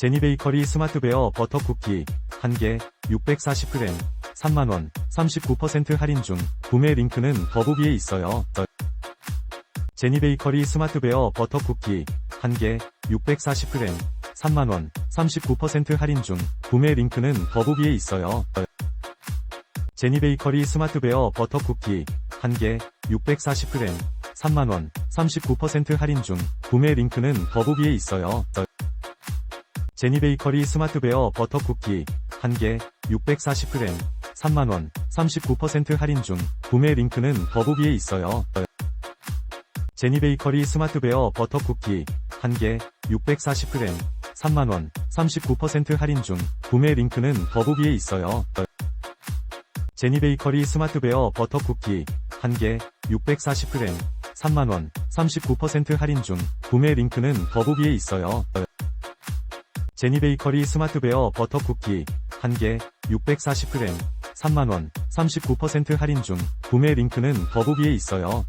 제니베이커리 스마트베어 버터 쿠키 1개 640g 3만원 39% 할인 중 구매 링크는 더보기에 있어요. 제니베이커리 스마트베어 버터 쿠키 1개 640g 3만원 39% 할인 중 구매 링크는 더보기에 있어요. 제니베이커리 스마트베어 버터 쿠키 1개 640g 3만원 39% 할인 중 구매 링크는 더보기에 있어요. 제니베이커리 스마트베어 버터 쿠키 1개 640g 3만원 39% 할인 중 구매 링크는 더보기에 있어요. 제니베이커리 스마트베어 버터 쿠키 1개 640g 3만원 39% 할인 중 구매 링크는 더보기에 있어요. 제니베이커리 스마트베어 버터 쿠키 1개 640g 3만원 39% 할인 중 구매 링크는 더보기에 있어요. 제니 베이커리 스마트 베어 버터 쿠키 1개 640g 3만원 39% 할인 중 구매 링크는 더보기에 있어요.